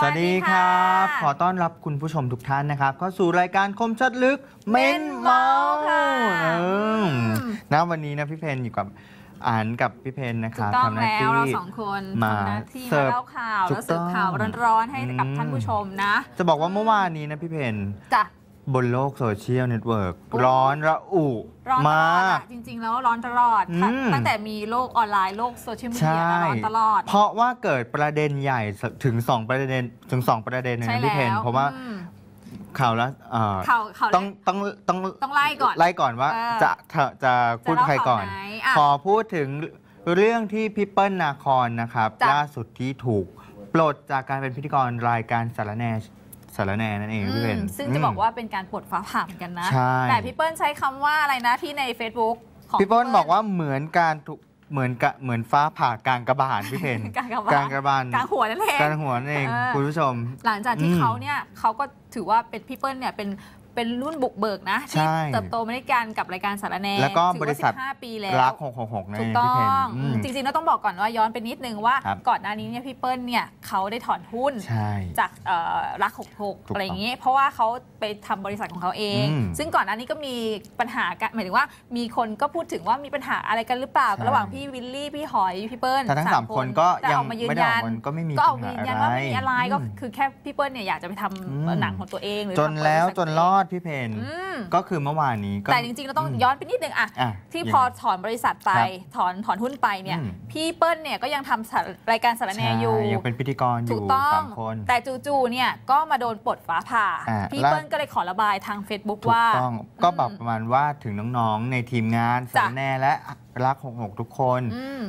สวัสดีครับ ขอต้อนรับคุณผู้ชมทุกท่านนะครับ เข้าสู่รายการคมชัดลึกเม้นเมาส์ค่ะเออนะวันนี้นะพี่เพนอยู่กับอ่านกับพี่เพนนะคถูรับกต้องทำหน้าแล้วที่เราสองคนมาทำหน้าที่เสิมาร์ฟเล่าข่าวถูแล้วกเสิร์ฟข่าวต้องร้อนๆให้กับอืมท่านผู้ชมนะ จะบอกว่าเมื่อวานนี้นะพี่เพนจ้ะ บนโลกโซเชียลเน็ตเวิร์กโอ้ร้อนระอุร้อนตมลอดากอะจริง ๆ แล้วร้อนตลอดค่ะอืม ตั้งแต่มีโลกออนไลน์โลกโซเชียลมีใช่เดียร้อนตลอด เพราะว่าเกิดประเด็นใหญ่ถึง 2 ประเด็นถึง 2 ประเด็นเลยใช่นะพี่เพนแล้วเพราะว่าอืมข่าวละเอ่อข่าวข่าวต้องต้องต้องต้องไล่ก่อน ไล่ก่อนว่าเออ จะจะจะพูดจะเล่าใครก่อนข่าวไหนอะ ขอพูดถึงเรื่องที่พี่เปิ้ลนาคอนนะครับ จ้ะล่าสุดที่ถูกปลดจากการเป็นพิธีกรรายการสารแหน สารแหนนั่นเองพี่เพนอืมซึ่งจะบอกว่าเป็นการปลดฟ้าผ่าเหมือนกันนะใช่แต่พี่เปิ้ลใช้คำว่าอะไรนะที่ใน Facebook ของพี่เปิ้ลบอกว่าเหมือนการถูกเหมือนกับเหมือนฟ้าผ่ากลางกระบาลพี่เพนกลางกระบาลกลางกระบาลกลางหัวนั่นเองกลางหัวนั่นเองเออคุณผู้ชม หลังจากที่อืมเขาเนี่ยเขาก็ถือว่าเป็นพี่เปิ้ลเนี่ยเป็น เป็นรุ่นบุกเบิกนะที่ใช่ เติบโตมาด้วยกันกับรายการสารแหนแล้วก็ถือบริษัทว่า15 ปีแล้ว รัก 666นั่นถูเอกงต้อพี่เพนงอืม จริงๆแล้วต้องบอกก่อนว่าย้อนไปนิดนึงว่า ครับ ก่อนหน้านี้เนี่ยพี่เปิ้ลเนี่ยเขาได้ถอนหุ้น ใช่ จากเอ่อรักถู66กต้องอะไรอย่างนี้ เพราะว่าเขาไปทำบริษัทของเขาเอง อืมซึ่งก่อนหน้านี้ก็มีปัญหากันหมายถึงว่า มีคนก็พูดถึงว่ามีปัญหาอะไรกันหรือเปล่า ใช่ ระหว่างพี่วิลลี่ พี่หอย พี่เปิ้ลแต่ทั้งสามคนก็แต่ยังออกมายืนไม่ได้อยัอกนมันก็ไม่มีก็ออกปัมาญยืหานยันอะไรว่าไม่มีอะไรก็อืมคือแค่พี่เปิ้ลเนี่ยอยากจะไปทอืมำหนังของตัวเองหรือจนทำแล้วบริษัทจนรอดพี่เพนอืมก็คือเมื่อวานนี้ก็แต่จริงๆเราต้องอืมย้อนไปนิดนึงอะอะที่ยังพอไงถอนบริษัทไปครับถอนถอนหุ้นไปเนี่ยอืมพี่เปิ้ลเนี่ยก็ยังทำสารรายการสารแหนอยู่ใช่ยังเป็นพิธีกรอถูยู่กต้อสางมคนแต่จู่ๆเนี่ยก็มาโดนปลดฟ้าผ่าอ่าพี่แล้วเปิ้ลก็เลยขอระบายทาง Facebook ถูกว่าต้องก็แบบประมาณว่าถึงน้องๆในทีมงานจ้ะสารแน่และรัก66ทุกคนอืม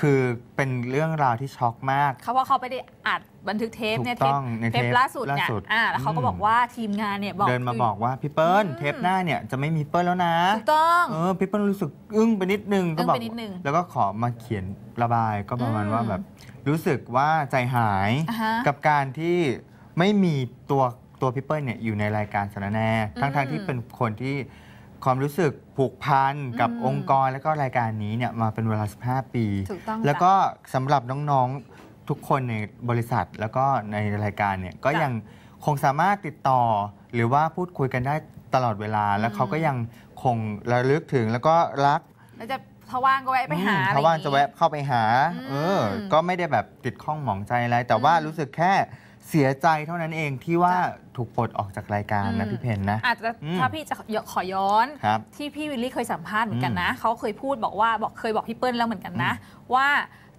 คือเป็นเรื่องราวที่ช็อกมาก เขาว่าเขาไปได้อัดบันทึกเทปเนี่ยถูเทกปต้องในเทเทปปล่าสุดเนี่ยล่าสุดอ่าแล้วเขาก็อืมบอกว่าทีมงานเนี่ยบอกเดินมาบอกว่าพี่เปิ้ลอืมเทปหน้าเนี่ยจะไม่มีเปิ้ลแล้วนะถูกต้องเออพี่เปิ้ลรู้สึกอึ้งไปนิดนึงอึ้ก็งบอกไปนิดนึงแล้วก็ขอมาเขียนระบายก็ประมาณอืมว่าแบบรู้สึกว่าใจหายอ่าฮะกับการที่ไม่มีตัวตัวพี่เปิ้ลเนี่ยอยู่ในรายการสารแหนอืมทั้งๆที่เป็นคนที่ ความรู้สึกผูกพันกับอืมองค์กรแล้วก็รายการนี้เนี่ยมาเป็นเวลา 15 ปี ถูกต้องแล้วจ้ะก็สำหรับน้องๆทุกคนในบริษัทแล้วก็ในรายการเนี่ยก็จ้ะยังคงสามารถติดต่อ หรือว่าพูดคุยกันได้ตลอดเวลา แล้วเขาก็ยังคงระลึกถึงแล้วก็รักแล้วจะถ้าว่างก็แวะไปหาอืมอะไรถ้าว่างอย่งจะงี้แวะเข้าไปหาอืมเออ ก็ไม่ได้แบบติดข้องหมองใจอะไร แต่ว่าอืมรู้สึกแค่ เสียใจเท่านั้นเองที่ว่าจ้ะถูกปลดออกจากรายการนะอืมพี่เพนนะ อาจจะอืมถ้าพี่จะขอย้อนครับที่พี่วิลลี่เคยสัมภาษณ์เหมือนกันนะเขาเคยพูดบอกว่าบอกเคยบอกพี่เปิ้ลแล้วเหมือนกันนะ ว่า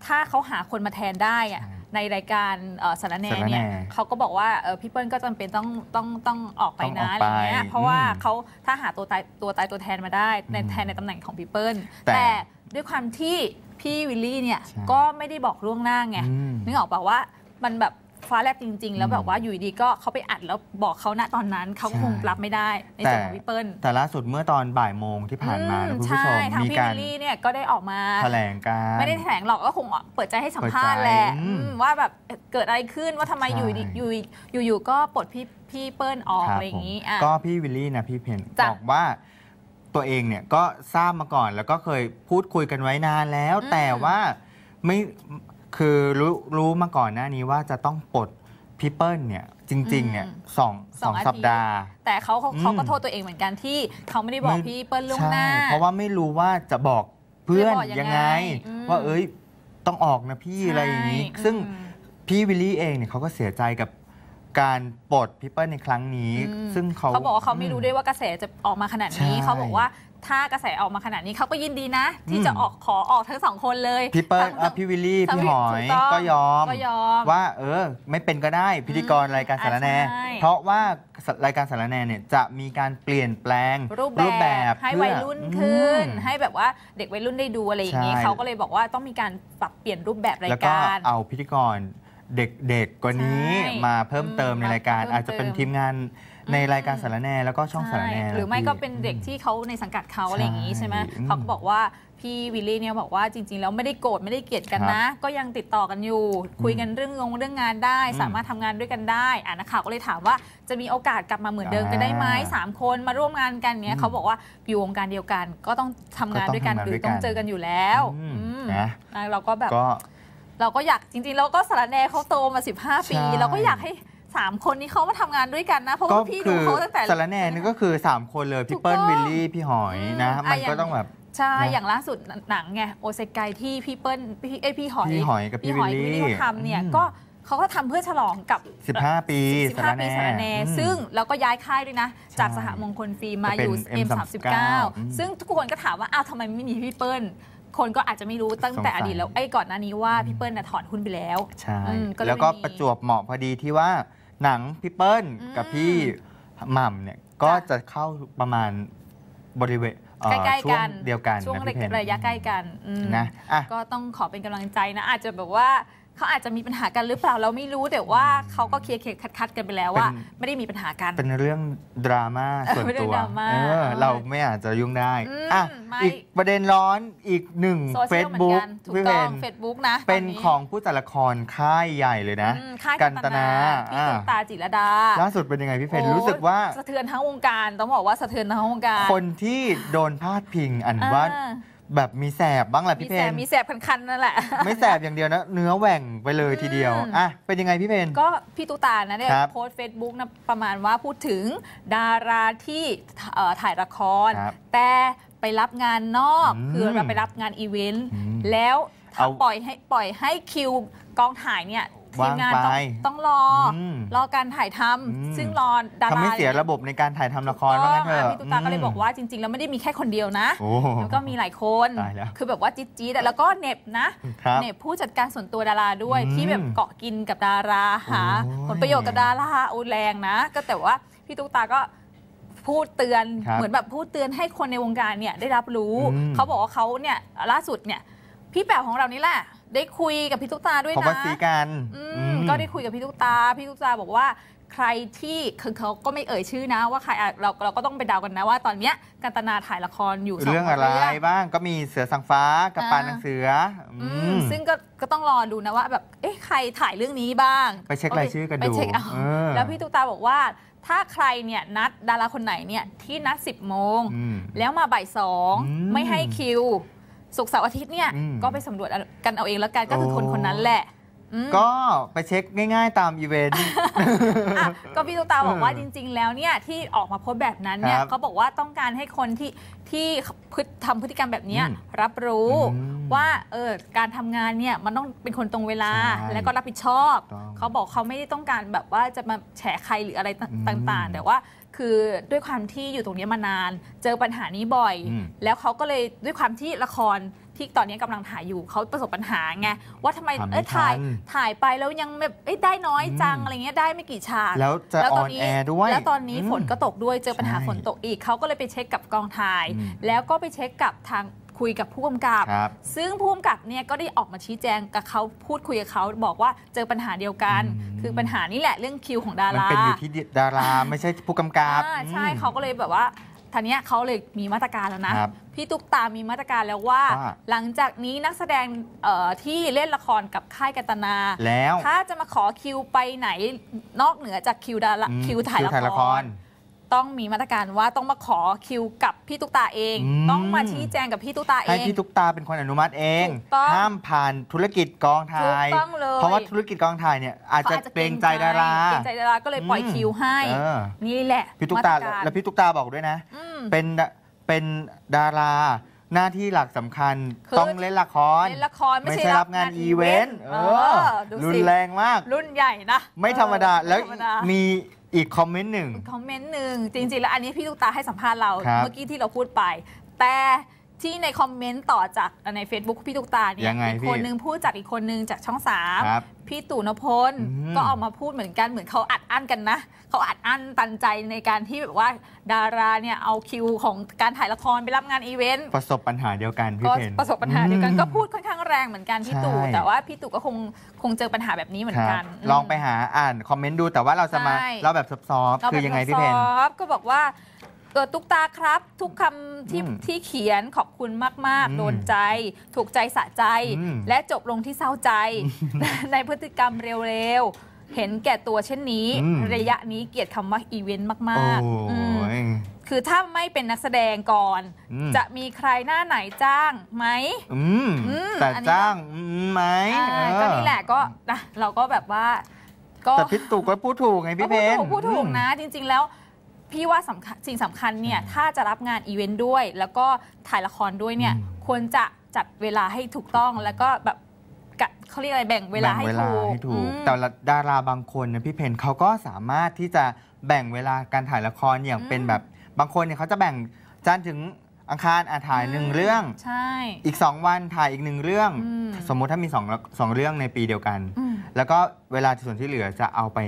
ถ้าเขาหาคนมาแทนได้อะใช่ในรายการเอ่อสารแหนสารแหน่เนี่ยเขาก็บอกว่าเออพี่เปิ้ลก็จำเป็นต้องต้องต้องออกไปต้องอนะอกอะไรเงี้ยไปเพราะว่าอืมเขาถ้าหาตัวตายตัวตายตัวแทนมาได้ในอืมแทนในตำแหน่งของพี่เปิ้ลแต่แต่ด้วยความที่พี่วิลลี่เนี่ยใช่ก็ไม่ได้บอกล่วงหน้าไงอืม นึกออกป่าว่ามันแบบ ฟ้าแลบจริง ๆ แล้วอืมแบบว่าอยู่ดีๆก็เขาไปอัดแล้วบอกเขาณตอนนั้นเขาก็ใช่คงรับไม่ได้ในส่วนของพี่เปิ้ลแต่ล่าสุดเมื่อตอนบ่ายโมงที่ผ่านมานะอืคุณผู้ชมใช่ทางมีพี่การวิลลี่เนี่ยก็ได้ออกมาแถลงการไม่ได้แถลงหรอกก็คงเปิดใจให้สัมภาษณ์เปิดใจแหละอืมอืมว่าแบบเกิดอะไรขึ้นว่าทำไมใช่อยู่ดีอยู่อยู่อยู่ก็ปลดพี่พี่เปิ้ลออกคอะบไรอย่างนี้ผมอะก็พี่วิลลี่นะพี่เพนจ้ะบอกว่าตัวเองเนี่ยก็ทราบมาก่อนแล้วก็เคยพูดคุยกันไว้นานแล้วอืมแต่ว่าไม่ คือรู้รู้มาก่อนหน้านี้ว่าจะต้องปลดพี่เปิ้ลเนี่ยจริงๆเนี่ยสองสองสัปดาห์ แต่เขาเขาอืมเขาก็โทษตัวเองเหมือนกันที่เขาไม่ได้บอกไม่พี่เปิ้ลล่วงหน้าใช่เพราะว่าไม่รู้ว่าจะบอกเพื่อนจะบอกยัยังงไงไงอืมว่าเอ้ยต้องออกนะพี่อะไรอย่างนี้ใช่ซึ่งอืมพี่วิลลี่เองเนี่ยเขาก็เสียใจกับการปลดพี่เปิ้ลในครั้งนี้อืมซึ่งเขาเขาบอกว่าเขาไม่รู้ด้วยว่ากระแสจะออกมาขนาดนี้ใช่เขาบอกว่า ถ้ากระแสออกมาขนาดนี้เขาก็ยินดีนะ ที่อืมจะออกขอออกทั้งสองคนเลยพี่เปิ้ลทั้งอะพี่วิลลี่ทั้งพี่หอยถูต้องก็ยอมก็ยอม ว่าเออ ไม่เป็นก็ได้พิธีกรรายการสารแหนอ่าใช่เพราะว่ารายการสารแหนเนี่ยจะมีการเปลี่ยนแปลงรูปแบบบให้เพื่อวัยรุ่นขึ้นอืมให้แบบว่าเด็กวัยรุ่นได้ดูอะไรอย่างนี้ใช่เขาก็เลยบอกว่าต้องมีการปรับเปลี่ยนรูปแบบราแล้วยก็การ เอาพิธีกรเด็กๆกว่านี้ใช่มาเพิ่มเติมอืมในรายการมาเพิ่มอาจจะเป็นทีมงาน ในอืมรายการสารแหนแล้วก็ช่องสารแหนใช่หรือไม่ก็เป็นเด็กที่เขาในสังกัดเขาอะไรอย่างนี้ใช่ไหมอืมเขาก็บอกว่าพี่วิลลี่เนี่ยบอกว่าจริง ๆ แล้วไม่ได้โกรธไม่ได้เกลียดกันนะ ก็ยังติดต่อกันอยู่ คุยกันเรื่องงงเรื่องงานได้อืมสามารถทำงานด้วยกันได้อ่านักข่าวก็เลยถามว่าจะมีโอกาสกลับมาเหมือนเดิมกันได้ไหมอ่าสามคนมาร่วมงานกันเนี้อืยมเขาบอกว่าอยู่วงการเดียวกัน ก็ต้องทำงานก็ต้องด้วยกันทำงานหรืด้อวยกันต้องเจอกันอยู่แล้วอืมอืมนะอะเราก็แบบก็เราก็อยากจริงๆ เราก็สารแหนเขาโตมา 15 ปีใช่เราก็อยากให้ 3 คนนี้เขามาทำงานด้วยกันนะ เพราะก็ว่าพี่คืดูอเขาตั้งแต่สารแหน่นี่ก็คือ 3 คนเลยถูพี่กเปิ้ลต้องวิลลี่พี่หอยนะอืมมันอะก็อย่างต้องแบบใช่นะอย่างล่าสุดหนังไงโอเซไกที่พี่เปิ้ลพี่เอ้ยพี่หอยพี่หอยกับพี่หอยวิลลี่พี่เขาทำเนี่ยอืมก็เขาก็ทำเพื่อฉลองกับ 15 ปี 15 ปีสารแหนอืมซึ่งเราก็ย้ายค่ายด้วยนะใช่จากสหมงคลฟิล์มมาจะเป็นอยู่ M39 M39 ซึ่งทุกคนก็ถามว่า อ้าวทำไมไม่มีพี่เปิ้ล คนก็อาจจะไม่รู้ตั้งแต่สงสัอยดีตแล้ว ไอ้ยก่อนหน้านี้ว่าพี่เปิ้ลน่ะถอนหุ้นไปแล้ว ใช่อืมก็เลยแล้วก็ไม่มีประจวบเหมาะพอดีที่ว่า หนังพี่เปิ้ลอืมกับพี่หม่ำเนี่ยก็จ้ะจะเข้าประมาณบริเวณเอ่อใกล้ช่ๆวกังนเดียวกันช่วงนะพี่เพนระยะใกล้กันอืมนะอะก็ต้องขอเป็นกำลังใจนะ อาจจะแบบว่า เขาอาจจะมีปัญหากันหรือเปล่าเราไม่รู้แต่ว่าเขาก็เคลียร์ๆคัดๆกันไปแล้วว่าเป็นไม่ได้มีปัญหากัน เป็นเรื่องดราม่าส่วนเป็นเรื่ตัองวดราม่าเออเราไม่อาจจะยุ่งได้อืมอะไม่อีกประเด็นร้อนอีกหนึ่งโซเชียลเหมือน Facebook กันถูกพี่ต้เพองนเฟซบุ๊กนะตเป็นนี้ของผู้จัดละครค่ายใหญ่เลยนะอืมค่ายกักันนตตนานาพี่อ่าตุ๊กตาจิรดา ล่าสุดเป็นยังไงพี่เพนโอ้รู้สึกว่าสะเทือนทั้งวงการต้องบอกว่าสะเทือนทั้งวงการ คนที่โดนพาดพิงอันอ่ว่า แบบมีแสบบ้างแหละมีพี่เพแสบนมีแสบคันๆนั่นแหละ ไม่แสบอย่างเดียวนะ เนื้อแหว่งไปเลยทีเดียวอืม อะเป็นยังไงพี่เพน ก็พี่ตุ๊กตานะเนี่ยครับโพสเฟซบุ๊กนะประมาณว่าพูดถึงดาราที่เอ่อถ่ายละคร ครับแต่ไปรับงานนอก อืมคือเราไปรับงานอีเวนต์อืมแล้วถ้าเอา ปล่อยให้ปล่อยให้คิวกองถ่ายเนี่ย ทีมงานต้องวางไปต้องรออมรอการถ่ายทำอืมซึ่งรอดาราทำให้เสียระบบในการถ่ายทำละครว่างั้นเถอะอะพี่ตุ๊กตาก็เลยบอกว่าจริง ๆ แล้วไม่ได้มีแค่คนเดียวนะโอ้แล้วก็มีหลายคนตายแล้วคือแบบว่าจี๊ดจี๊ดๆอะแล้วก็เหน็บนะครับเหน็บผู้จัดการส่วนตัวดาราด้วยอืมที่แบบเกาะกินกับดาราหาโอ้ยผลประโยชน์กับดาราโอ้แรงนะ ก็แต่ว่าพี่ตุ๊กตาก็พูดเตือนครับเหมือนแบบพูดเตือนให้คนในวงการเนี่ยได้รับรู้อืมเขาบอกว่าเขาเนี่ยล่าสุดเนี่ย พี่แป๋วของเรานี่แหละ ได้คุยกับพี่ตุ๊กตาด้วยเพราะนะว่าซีกันอือืมมก็ได้คุยกับพี่ตุ๊กตา พี่ตุ๊กตาบอกว่าใครที่คือเขาก็ไม่เอ่ยชื่อนะ ว่าใครอะเราเราก็ต้องไปเดากันนะว่าตอนเนี้ยกันตนาถ่ายละครอยู่สเรื่องอะไรเรื่องบ้างก็มีเสือสังฟ้ากับอ่าปานนางเสือออือืมมซึ่งก็ก็ต้องรอดูนะว่าแบบเอ๊ะใครถ่ายเรื่องนี้บ้าง ไปเช็ครายชื่อกันไปดูเช็คเอาเออแล้วพี่ตุ๊กตาบอกว่าถ้าใครเนี่ยนัดดาราคนไหนเนี่ยที่นัด 10 โมงอืมแล้วมาบ่ายสองอืมไม่ให้คิว สุกร์เสาร์อาทิตย์เนี่ยอืมก็ไปสำรวจกันเอาเองแล้วกันก็คือโอ้คนคนนั้นแหละอืม ก็ไปเช็คง่ายๆตามอีเวนต์อะก็พี่ตุ๊กตาบอกว่าจริง ๆ แล้วเนี่ยที่ออกมาโพสต์แบบนั้นเนี่ยครับเขาบอกว่าต้องการให้คนที่ที่พฤติทำพฤติกรรมแบบเนี้ยอืมรับรู้อืมว่าเออการทำงานเนี่ยมันต้องเป็นคนตรงเวลาใช่แล้วก็รับผิดชอบต้องเขาบอกเขาไม่ได้ต้องการแบบว่าจะมาแฉใครหรืออะไรตอืมต่างๆ แต่ว่าคือด้วยความที่อยู่ตรงเนี้ยมานาน เจอปัญหานี้บ่อยอืมแล้วเขาก็เลยด้วยความที่ละคร ที่ตอนนี้กำลังถ่ายอยู่เขาประสบปัญหาไงว่าทำไมทำไม่เอ้ยถ่ายทันถ่ายไปแล้วยังแบบเอ้ยได้น้อยจังอืมอะไรเงี้ยได้ไม่กี่ฉากแล้วจะแล้วอตอนแอร์ด้วยแล้วตอนนี้อืมฝนก็ตกด้วยเจอปัญหาใช่ฝนตกอีกเขาก็เลยไปเช็คกับกองถ่ายอืมแล้วก็ไปเช็คกับทางคุยกับผู้กำกับครับ ซึ่งผู้กำกับเนี่ยก็ได้ออกมาชี้แจงกับเขาพูดคุยกับเขาบอกว่าเจอปัญหาเดียวกันอืมคือปัญหานี่แหละเรื่องคิวของดามันราเป็นอยู่ที่ดาราไม่ใช่ผู้กำกับอ่าใช่อืมเขาก็เลยแบบว่า ทีเนี้ยเขาเลยมีมาตรการแล้วนะ ครับพี่ตุ๊กตามีมาตรการแล้วว่า ว่า หลังจากนี้นักแสดงเอ่อที่เล่นละครกับค่ายกันตนา แล้ว ถ้าจะมาขอคิวไปไหนนอกเหนือจากคิวดาราอืมคิวถ่ายละคิวถ่ายละคคร ร ต้องมีมาตรการว่าต้องมาขอคิวกับพี่ตุ๊กตาเอง อืม ต้องมาชี้แจงกับพี่ตุ๊กตาเอให้ง พี่ตุ๊กตาเป็นคนอนุมัติเองถูกต้องห้ามผ่านธุรกิจกองถ่าย ถูกต้องเลย เพราะว่าธุรกิจกองถ่ายเนี่ยอาจจะเขาเกรงใจดารา เกรงใจดาราก็เลยปล่อยอืม คิวให้ เออนี่แหละพี่ตุ๊กตามารแล้วพี่ตุ๊กตาบอกด้วยนะ อืม เป็นเป็นดาราหน้าที่หลักสำคัญคือ ต้องเล่นละคร เล่นละครไม่ไม่ใช่ใช่รัรับบงางานนอีอีเวเวนนต์ต์เอเอออดูรุสินแรงมาก รุ่นใหญ่นะไม่ธรรมดา เออแล้วไม่ธรรมดา มี อีกคอมเมนต์หนึ่ง คอมเมนต์หนึ่งจริงๆ แล้วอันนี้พี่ตุ๊กตาให้สัมภาษณ์เรา ครับ เมื่อกี้ที่เราพูดไป แต่ ที่ในคอมเมนต์ต่อจากใน Facebook พี่ตุ๊กตาเนี่ยยังไงอีกพี่คนนึงพูดจากอีกคนนึงจากช่องสามครับพี่ตู่นพลอืม ก็ออกมาพูดเหมือนกันเหมือนเขาอัดอั้นกันนะเขาอัดอั้นตันใจในการที่แบบว่าดาราเนี่ยเอาคิวของการถ่ายละครไปรับงานอีเวนต์ ประสบปัญหาเดียวกันพี่ก็เพน ประสบปัญหาเดียวกันอืมก็พูดค่อนข้างแรงเหมือนกันพี่ตู่ใช่ แต่ว่าพี่ตู่ก็คงคงเจอปัญหาแบบนี้เหมือนครับกันลองไปหาอ่านคอมเมนต์ดูแต่ว่าเราจะมาใช่เล่าแบบซอฟต์เราๆคือยังไงพี่เพน ซอฟต์ก็บอกว่า เออตุ๊กตาครับ ทุกคำที่อืมที่เขียนขอบคุณมากอืมๆโดนใจ ถูกใจสะใจอืมและจบลงที่เศร้าใจ ในพฤติกรรมเร็วๆ เห็นแก่ตัวเช่นนี้อืมระยะนี้เกลียดคำว่าอีเวนต์โอ้มากๆอืมยคือถ้าไม่เป็นนักแสดงก่อนอืมจะมีใครหน้าไหนจ้างไหมอืมอืมแต่อันนี้จ้างอืมไหมอ่าเออก็นี่แหละก็นะเราก็แบบว่า ก็แต่พี่ตู่ก็พูดถูกไงก็พี่เพพูดนถูกพูดถูกนะจริง ๆ แล้ว พี่ว่าสำคัญสิ่งสำคัญเนี่ยถ้าจะรับงานอีเวนต์ด้วย แล้วก็ถ่ายละครด้วยเนี่ยอืมควรจะจัดเวลาให้ถูกต้องแล้วก็แบบกะเขาเรียกอะไรแบ่งเวลาให้แบ่งเวลาถูกให้ถูกอืมแต่ละดาราบางคนเนี่ยพี่เพนเขาก็สามารถที่จะแบ่งเวลาการถ่ายละครอย่างอืมเป็นแบบบางคนเนี่ยเขาจะแบ่งจันทร์ถึงอังคารอะถ่ายหนึ่งอืมเรื่อง ใช่ อีก 2 วันถ่ายอีกหนึ่งเรื่อง อืม สมมุติถ้ามี2องสองเรื่องในปีเดียวกัน อืม แล้วก็เวลาส่วนที่เหลือจะเอาไป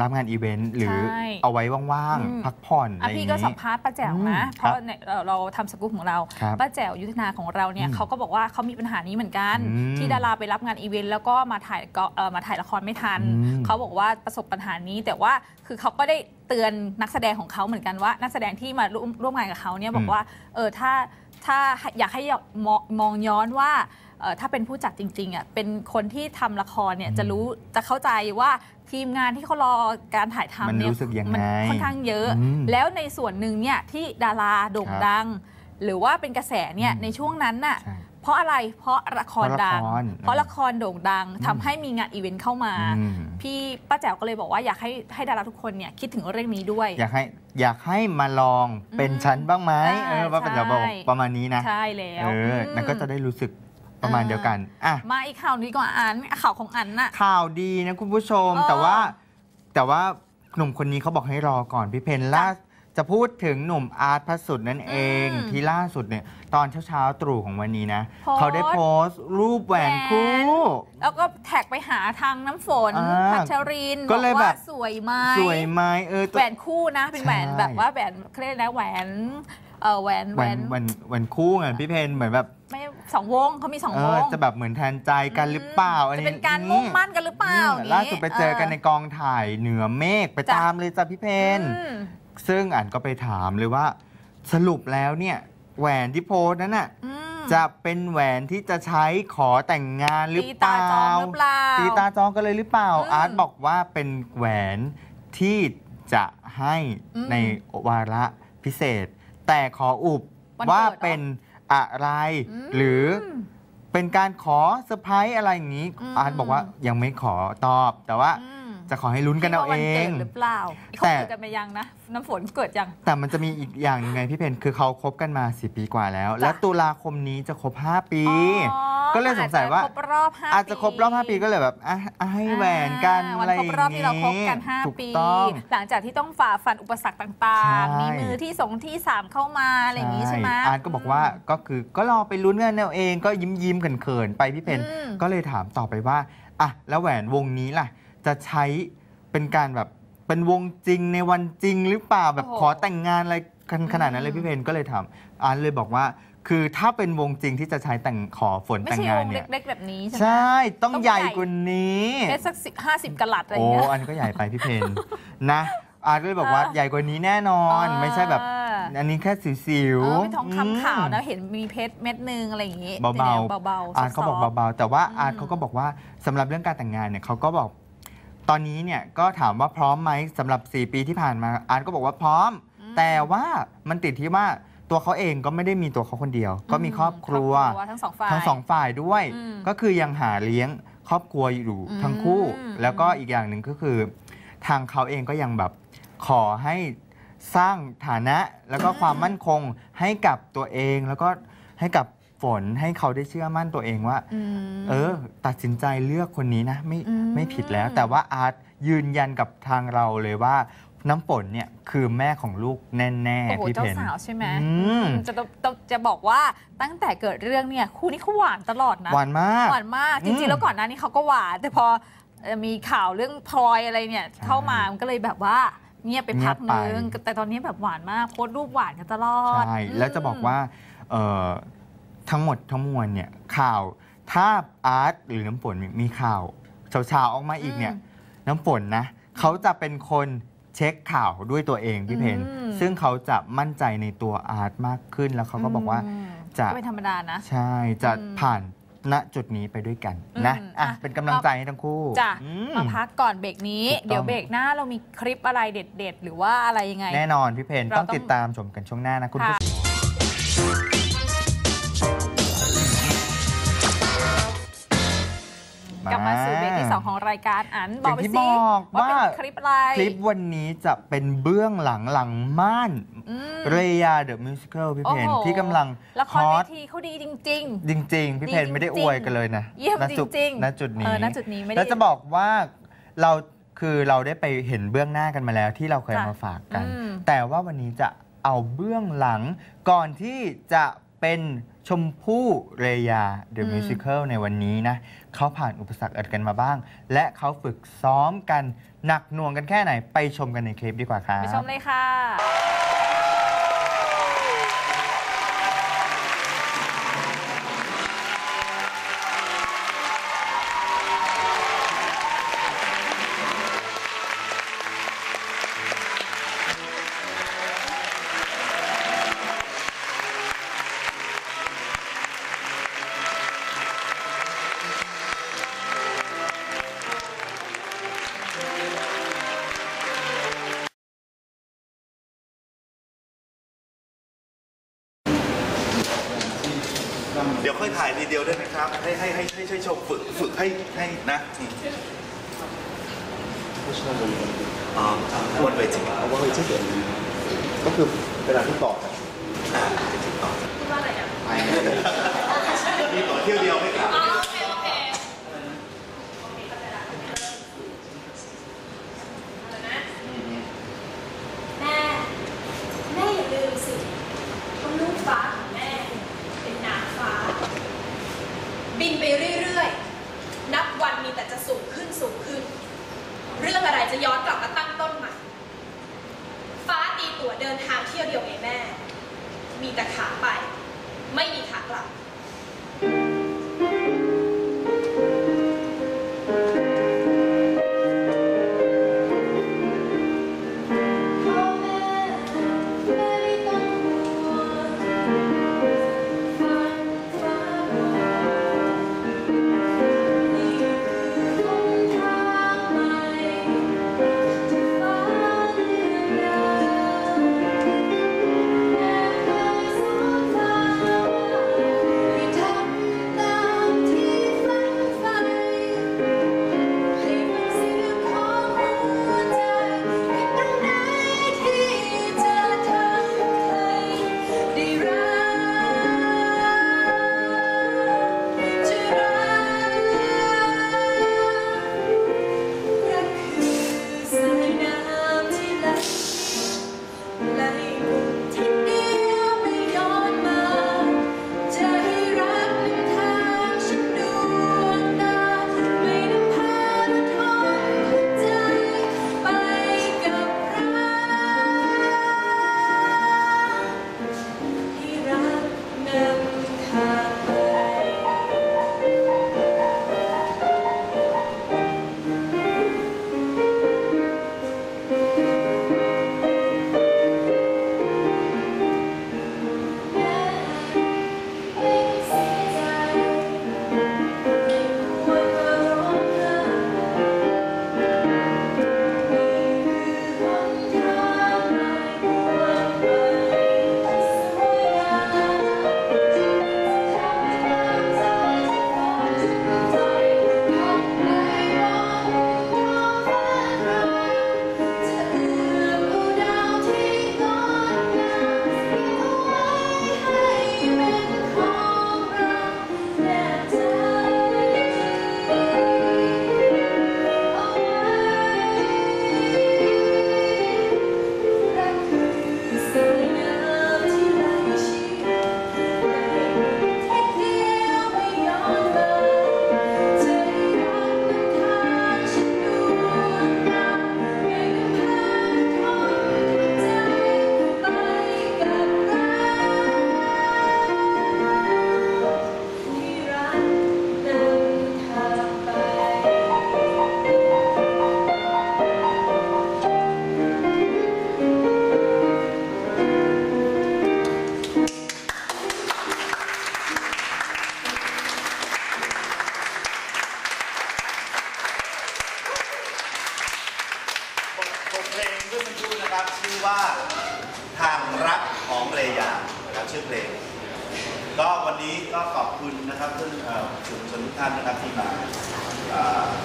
รับงานอีเวนต์หรือใช่เอาไว้ว่างอืม ๆ พักผ่อนอะไรอะอย่างพี่นี้ก็สัมภาษณ์ป้าแจ๋วนะ อืมเพราะเนี่ยเอ่อเราทำสกู๊ปของเรา ครับป้าแจ๋วยุทธนาของเราเนี่ยอืมเขาก็บอกว่าเขามีปัญหานี้เหมือนกัน อืมที่ดาราไปรับงานอีเวนต์แล้วก็มาถ่ายก็เอ่อมาถ่ายละครไม่ทัน อืมเขาบอกว่าประสบปัญหานี้ แต่ว่าคือเขาก็ได้เตือนนักแสดงของเขาเหมือนกันว่า นักแสดงที่มาร่วมร่วมงานกับเขาเนี่ยบอกว่าเออถ้าถ้าอยากให้มองมองย้อนว่าเอ่อ ถ้าเป็นผู้จัดจริงๆอะเป็นคนที่ทำละครเนี่ยอืมจะรู้จะเข้าใจว่าทีมงานที่เขารอการถ่ายทำมันเนี่ยรู้สึกยังไงมันค่อนข้างเยอะอืมแล้วในส่วนหนึ่งเนี่ยที่ดาราโด่งครับดัง หรือว่าเป็นกระแสเนี่ยอืมในช่วงนั้นน่ะใช่เพราะอะไรเพราะละครดัง เพราะละครเพราะละครโด่งดังทำให้มีงานอีเวนต์เข้ามาอืมพี่ป้าแจ๋วก็เลยบอกว่าอยากให้ให้ดาราทุกคนเนี่ยคิดถึงเรื่องนี้ด้วย อยากให้อยากให้มาลองเป็นอืมชั้นบ้างไหมอ่าเออว่าเป็นแบบบอกใช่ประมาณนี้นะใช่แล้วเออมนั่นก็จะได้รู้สึก ประมาณอ่าเดียวกันอะมาอีกข่าวนี้ก่อนอ่านข่าวของอันน่ะข่าวดีนะคุณผู้ชมเออแต่ว่าแต่ว่าหนุ่มคนนี้เขาบอกให้รอก่อนพี่เพนล่าจะพูดถึงหนุ่มอาร์ตพระสุดนั่นเองอืมที่ล่าสุดเนี่ย ตอนเช้าๆตรู่ของวันนี้นะโพสต์เขาได้โพสต์รูปแหวนคู่ แล้วก็แท็กไปหาทางน้ำฝนอ่าพัชรินก็เลยบอกว่าแบบสวยไหมสวยไหมเออแหวนคู่นะ เป็นแหวนใช่แบบว่าแหวนเขาเรียกนะแหวนเออแหวนแหวนแหวนแหวนคู่ไงพี่เพนเหมือนแบบไม่ สองวงเขามีสองเอวอง จะแบบเหมือนแทนใจกันหรือเปล่าอันจะนี้เป็นการมุ่งมั่นกันหรือเปล่าอืมอย่างนี้ล่าสุดไปเจอกันในกองถ่ายเหนือเมฆไปจ้ะ ตามเลยจ้ะพี่เพนอืม ซึ่งอ่านก็ไปถามเลยว่า สรุปแล้วเนี่ยแหวนที่โพสต์นั้นน่ะอืมจะเป็นแหวนที่จะใช้ขอแต่งงานหรือตีเปตาล่าจองหรือเปล่า ตีตาจองกันเลยหรือเปล่า อืมอาร์ตบอกว่าเป็นแหวนที่จะให้อืมในวาระพิเศษ แต่ขออุบวันเกิดว่าเหรอเป็น อะไรมหรือเป็นการขอเซอร์ไพรส์อะไรอย่างนี้อืมอาร์ตบอกว่ายังไม่ขอตอบแต่ว่าอืม จะขอให้ลุ้นกันเอาคิดว่เอวักิง ดหรือเปล่าเขาแต่ เกิดกันไปยังนะ น้ำฝนเกิดยัง แต่มันจะมีอีกอย่างหนึงไงพี่เพนคือเขาคบกันมาสี่ปีกว่าแล้ว และตุลาคมนี้จะครบ 5 ปี อ๋อก็เลยสงสัยว่า อจจะครบรอบห้าอาจจะครบรอบ 5 ปีก็เลยแบบอะอะให้แหวนกันวัอะไรคอรบย่างรอบที่เราคบกัน ถูก5 ปี ต้อง หลังจากที่ต้องฝ่าฟันอุปสรรคต่างใช่ๆมีมือที่สองที่สามเข้ามา อะไรอย่างนี้ใช่ไหม อาร์ตก็บอกว่าก็คือก็รอไปลุ้นกันเอาเองก็ยิ้มยิ้มๆเขินๆไปพี่เพนอืม ก็เลยถามต่อไปว่าอะแล้วแหวนวงนี้ล่ะ จะใช้เป็นการแบบเป็นวงจริงในวันจริงหรือเปล่าแบบโอ้โหขอแต่งงานอะไรกันขนาดนั้นเลยอืมพี่เพนก็เลยถามอาร์ตเลยบอกว่า คือถ้าเป็นวงจริงที่จะใช้แต่งขอฝนไม่แต่งใช่งาวนงเนี่ยเล็กๆแบบนี้ใช่ไหมใช่ต้องต้องใหญ่ใหญ่กว่านี้เพชรสักสิบห้าสิบกะลัดอะไรอโอ้ย่างเงี้ย อันนก็ใหญ่ไปพี่เพนนะอาร์ตก็เลยบอกว่าเออใหญ่กว่านี้แน่นอน ไม่ใช่แบบเอออันนี้แค่สิวเออๆเป็นทองคำขาวนะเห็นมีเพชรเม็ดนึงอะไรอย่างงี้เบาๆเป็นแนวเบาๆอาร์ตเขาบอกซฟต์เบาๆ แต่ว่าอืมอาร์ตเขาก็บอกว่าสำหรับเรื่องการแต่งงานเนี่ยเขาก็บอก ตอนนี้เนี่ยก็ถามว่าพร้อมไหมสำหรับ 4 ปีที่ผ่านมาอาร์ตก็บอกว่าพร้อมอืมแต่ว่ามันติดที่ว่าตัวเขาเองก็ไม่ได้มีตัวเขาคนเดียว ก็มีครอบครัวครอบครัวทั้งสองฝ่ายทั้งสองฝ่ายด้วยอืมก็คือยังหาเลี้ยงครอบครัวอยู่อืมทั้งคู่อืมแล้วก็อีกอย่างหนึ่งก็คือ ทางเขาเองก็ยังแบบขอให้สร้างฐานะแล้วก็ความมั่นคงให้กับตัวเองแล้วก็ให้กับ ฝนให้เขาได้เชื่อมั่นตัวเองว่าอืมเออ ตัดสินใจเลือกคนนี้นะไม่อืมไม่ผิดแล้ว แต่ว่าอาร์ตยืนยันกับทางเราเลยว่าน้ำฝนเนี่ยคือแม่ของลูกแน่โอ้โหๆพี่เจ้าเพนสาวใช่ไหมอืมจะจะจะจะบอกว่าตั้งแต่เกิดเรื่องเนี่ยคู่นี้เขาหวานตลอดนะหวานมากหวานมากจอืริงมๆแล้วก่อนหน้านี้เขาก็หวานแต่พอเอ่อมีข่าวเรื่องพลอยอะไรเนี่ยใช่เข้ามามันก็เลยแบบว่าเงียบไปพักเงียบไปนึงแต่ตอนนี้แบบหวานมากโพสต์รูปหวานกันตลอดใช่แล้วจะบอกว่าเอ่อ ทั้งหมดทั้งมวลเนี่ยข่าวถ้าอาร์ตหรือน้ำฝนมีข่าวเช้าๆออกมาอีกเนี่ยน้ำฝนนะเขาจะเป็นคนเช็คข่าวด้วยตัวเองพี่เพนอืมซึ่งเขาจะมั่นใจในตัวอาร์ตมากขึ้นแล้วเขาก็บอกว่ามจะก็เป็นธรรมดานะ ใช่จะอืมผ่านณจุดนี้ไปด้วยกันนะอืมอะอะเป็นกำลังใจให้ทั้งคู่จ้ะอืมมาพักก่อนเบรกนี้ถูกต้องเดี๋ยวเบรกหน้าเรามีคลิปอะไรเด็ด ๆ หรือว่าอะไรยังไง แน่นอนพี่เพนเราต้องต้องติดตามชมกันช่วงหน้านะคุณผู้ค่ะ กลับมาสู่เบรกที่ 2 ของรายการอันบอกไปอย่างที่สิบอกว่าเป็นว่าคลิปอะไร คลิปวันนี้จะเป็นเบื้องหลังหลังม่านอืมเรยาเดอะมิวสิควลพี่เพนโอ้โหที่กำลังละคฮรอเวตทีเขาดีจริงจริง ๆ พี่เพนดีไม่ได้จริองๆวยกันเลยนะเยี่ยมณจุดจริงๆณจุดนี้เออณจุดนี้ไม่ได้แล้วจะบอกว่าเราคือเราได้ไปเห็นเบื้องหน้ากันมาแล้วที่เราเคยจ้ะมาฝากกันอืมแต่ว่าวันนี้จะเอาเบื้องหลังก่อนที่จะ เป็นชมพู่เรยาเดอะมิวสิควลในวันนี้นะเขาผ่านอุปสรรคอะไรกันมาบ้าง และเขาฝึกซ้อมกันหนักหน่วงกันแค่ไหน ไปชมกันในคลิปดีกว่าครับ ไปชมเลยค่ะ อ๋อวนเวทีเอาว่าไปที่เกิดก็คือเวลาที่ต่อจากอ่าจะติดต่อมีต่อเที่ยวเดียวไม่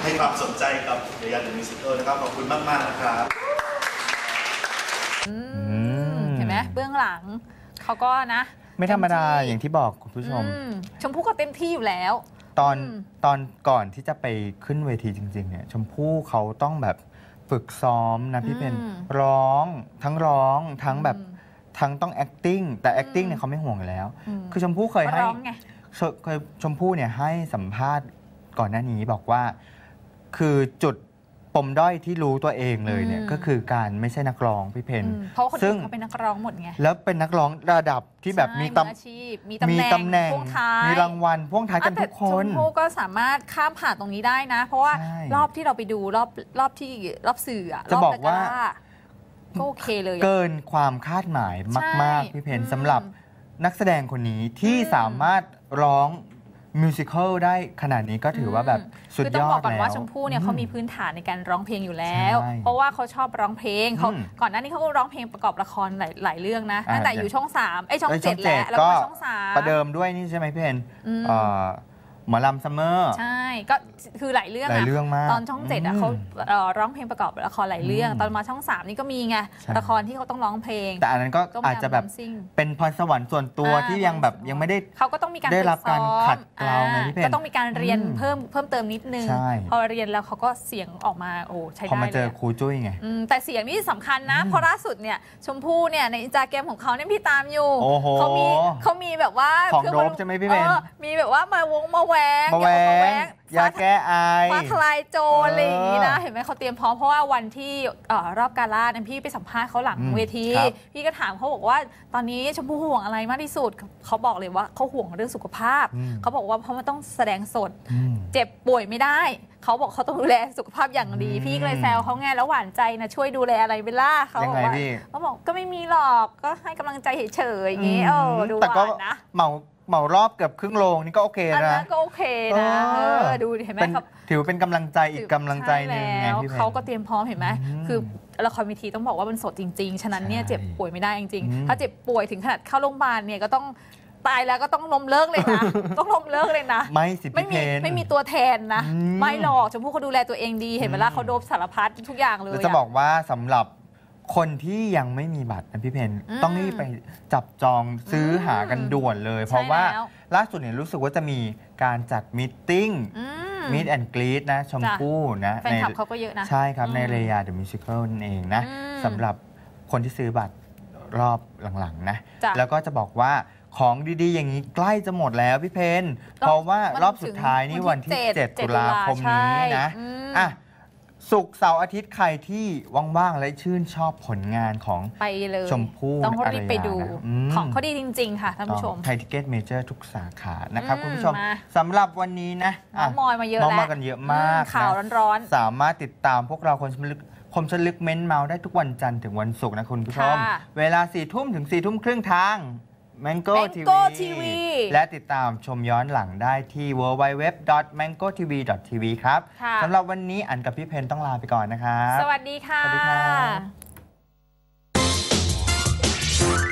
ให้ความสนใจกับเรียนมิวสิคลนะครับ ขอบคุณมาก ๆ นะครับอืมอืมเห็นไหมเบื้องหลังเขาก็นะไม่ธรรมดาเต็ที่อย่างที่บอกคุณผู้ชม อืมชมพู่ก็เต็มที่อยู่แล้ว ตอนอืม ตอนก่อนที่จะไปขึ้นเวทีจริง ๆ เนี่ย ชมพู่เขาต้องแบบฝึกซ้อมนะพี่เพนอืม ร้องทั้งร้องทั้งแบบอืมทั้งต้อง acting แต่อืม acting เนี่ยเขาไม่ห่วงอยู่แล้ว มคือชมพู่เคยก็ให้ร้องไง ชเคยชมพู่เนี่ยให้สัมภาษณ์ ก่อนหน้านี้บอกว่าคือจุดปมด้อยที่รู้ตัวเองเลยเนี่ยอืมก็คือการไม่ใช่นักร้องพี่เพนอืมเพราะว่าคนซึ่อื่งนเขาเป็นนักร้องหมดไงแล้วเป็นนักร้องระดับที่แบบใช่มีอตำอาชีพมีตำมีแหน่งตำแหน่งพ่วงท้ายมีรางวัลพ่วงท้ายกันอะแต่ทุกคนชมพู่ก็สามารถข้ามผ่านตรงนี้ได้นะ เพราะว่าใช่รอบที่เราไปดูรอบรอบที่รอบสื่ออะจะรบอกว่าเดะล่ก็โอเคเลยอะเกินความคาดหมายมากใช่ๆพี่เพนอืมสำหรับนักแสดงคนนี้ที่อืมสามารถร้อง มิวสิควลได้ขนาดนี้ก็ถือว่าแบบสุดคือต้ยองอบอกดก่อนแล้วว่าชมพู่เนี่ยเขามีพื้นฐานในการร้องเพลงอยู่แล้วใช่เพราะว่าเขาชอบร้องเพลงเขาอืมก่อนหน้านี้เขาก็ร้องเพลงประกอบละครหลายหลายเรื่องนะอ่าตั้งแต่อยู่ช่องสามไอยช่องเอ้ยเจ็ดช่องแหละเจ็ดแล้วก็ก็มาช่องสามประเดิมด้วยนี่ใช่ไหมพี่เพนอืมเอ่อ หมอลำซัมเมอร์ ใช่ ก็คือหลายเรื่องหลายอะเรื่องมากตอนช่องเจ็ดอะอืมเขาเอ่อร้องเพลงประกอบละครหลายเรื่องอืมตอนมาช่องสามนี่ก็มีไงใช่ละครที่เขาต้องร้องเพลง แต่อันนั้นก็ต้มอาจจะแบบยำน้ำซิ่งเป็นพรสวรรค์ส่วนตัวอ่าที่ยังแบบยังไม่ได้เขาก็ต้องมีการได้รับการฝึซ้อมขัดเกลาไงอ่พี่เพนก็ต้องมีการเรียนอืมเพิ่มเพิ่มเติมนิดนึงใช่พอเรียนแล้วเขาก็เสียงออกมาโอ้ใช้พอได้มาเลเจยออะครูจุ้ยไงอืมแต่เสียงนี่สำคัญนะอืมเพราะล่าสุดเนี่ยชมพู่เนี่ยในอินสตาแกรมของเขาเนี่ยพี่ตามอยู่โอ้โหเขามีเขามีแบบว่าของเครื่โดปใช่ไหมพี่เบนออมีแบบว่ามาวงมาแหวงมาแหวอย่ามางยาแก้ไอฟ้าทลายโจรอะไรอย่างนี้นะเออเห็นไหมเขาเตรียมพร้อมเพราะว่าวันที่เอ่อรอบกาล่าเนี่ยพี่ไปสัมภาษณ์เขาหลังอืมเวทีครับพี่ก็ถามเขาบอกว่าตอนนี้ชมพู่ห่วงอะไรมากที่สุดเขาบอกเลยว่าเขาห่วงเรื่องสุขภาพอืมเขาบอกว่าเพราะมันต้องแสดงสดอืมเจ็บป่วยไม่ได้เขาบอกเขาต้องดูแลสุขภาพอย่างดีอืมพี่ก็เลยแซวเขาไงแล้วหวานใจนะช่วยดูแลอะไรเวล่าเขายังบอไงกว่าพี่เขาบอกก็ไม่มีหรอกก็ให้กำลังใจเฉยๆอย่างงี้เออดูหแต่ก็วานนะเหมา เหมารอบเกือบครึ่งโรงนี่ก็โอเคอันนะ นั้นก็โอเคนะเอเออ อดูดิเห็นไหมเป็นครับถือเป็นกำลังใจอีกกำลังใจหนึ่งไงใช่แล้วพี่เพนเขาก็เตรียมพร้อมเห็นไหมอืมคือละครเวทีต้องบอกว่ามันสดจริง ๆ ฉะนั้นเนี่ยใช่เจ็บป่วยไม่ได้จริงอืม ๆถ้าเจ็บป่วยถึงขนาดเข้าโรงพยาบาลเนี่ยก็ต้องตายแล้วก็ต้องล้มเลิกเลยนะ ต้องล้มเลิกเลยนะ ไม่สิไม่พี่เพมีน ไม่มีตัวแทนนะ อืมไม่หรอกชมพู่เขาดูแลตัวเองดีเห็นไหมล่ะอืมเขาโดบสารพัดทุกอย่างเลยแล้วจะอะบอกว่าสำหรับ คนที่ยังไม่มีบัตรนะพี่เพนอืมต้องรีบไปจับจองซื้ออมหากันด่วนเลยใช่เพราะว่าแล้ว ล่าสุดเนี่ยรู้สึกว่าจะมีการจัดมิทติ้งอืม มิทแอนกรีดนะชมจ้ะพู่นะแฟนคลับเขาก็เยอะนะ ใช่ครับในอืมเรยาเดอะมิวสิคลนั่นเองนะอืมสำหรับคนที่ซื้อบัตรรอบหลังๆนะ จ้ะแล้วก็จะบอกว่าของดีๆ อย่างนี้ใกล้จะหมดแล้วพี่เพนรอบเพราะว่ามันรอบสุดท้ายนี่ถึงวันที่ วันที่7 7 ตุลาคมนี้นะ ใช่อืม อะ ศุกร์เสาร์อาทิตย์ใครที่ว่างๆ และชื่นชอบผลงานของไปเลยชมพู่ต้องรีบไปดู อารยานะอืมของเขาดีจริง ๆ ค่ะท่านผู้ชม ไทยทิเก็ตเมเจอร์ทุกสาขานะครับ อืมคุณผู้ชมมาสำหรับวันนี้นะเมามอยมาเยอะเมแล้วมากันเยอะมากอืข่าวนะร้อนสามารถติดตามพวกเราคนชมลึกคมชนลึกเม้นเมาได้ทุกวันจันทร์ถึงวันศุกร์นะคุณผู้ชม ค่ะ เวลา4ี่ทุ่มถึง4ี่ทุ่มครึ่งทาง Mango Mango TV TV และติดตามชมย้อนหลังได้ที่ www.mangotv.tv ครับค่ะสำหรับวันนี้อันกับพี่เพนต้องลาไปก่อนนะครับ สวัสดีค่ะ สวัสดีครับ